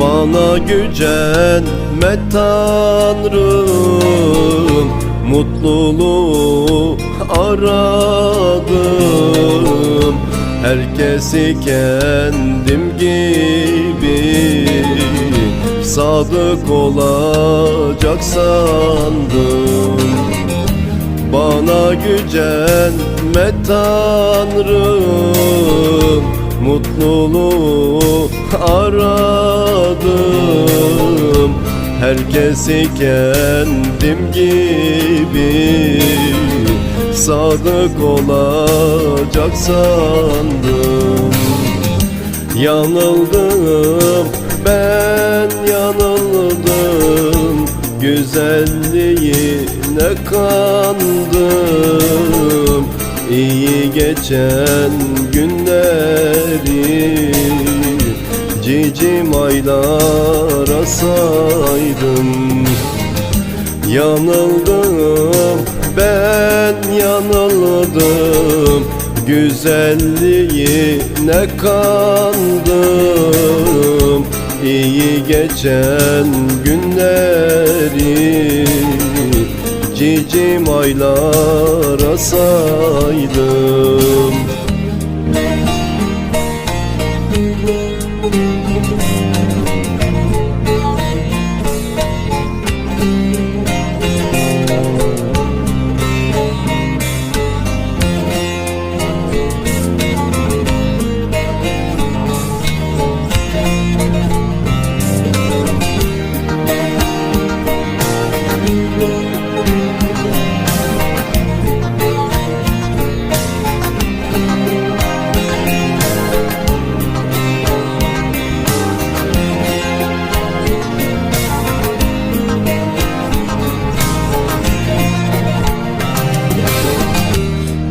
Bana gücenme Tanrım Mutluluğu aradım. Herkesi kendim gibi Sadık olacak sandım. Bana gücenme Tanrım Mutluluğu aradım. Herkesi kendim gibi Sadık olacak sandım. Yanıldım ben yanıldım. Güzelliğine kandım. İyi geçen günleri Cicim aylara saydım. Yanıldım ben yanıldım Güzelliğine kandım. İyi geçen günleri Cicim aylara saydım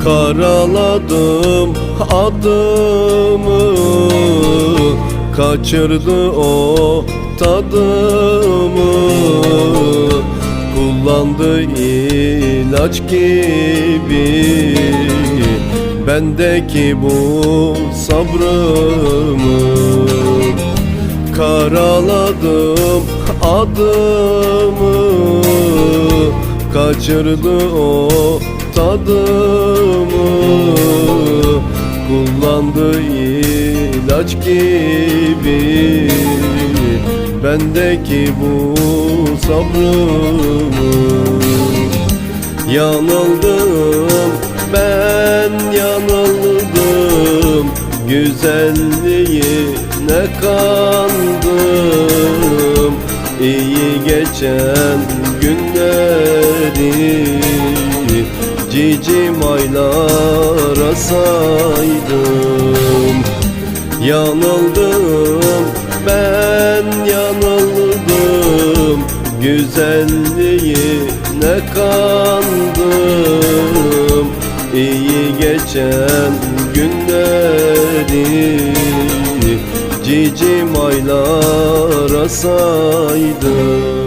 Karaladım adımı. Kaçırdı o tadımı. Kullandı ilaç gibi. Bendeki bu sabrımı. Karaladım adımı. Kaçırdı o tadımı Kullandı ilaç gibi. Bendeki bu sabrımı Yanıldım. Ben yanıldım. Güzelliğine kandım. İyi geçen günleri Cicim aylara saydım. Yanıldım ben yanıldım. Güzelliğine kandım. İyi geçen günleri Cicim aylara saydım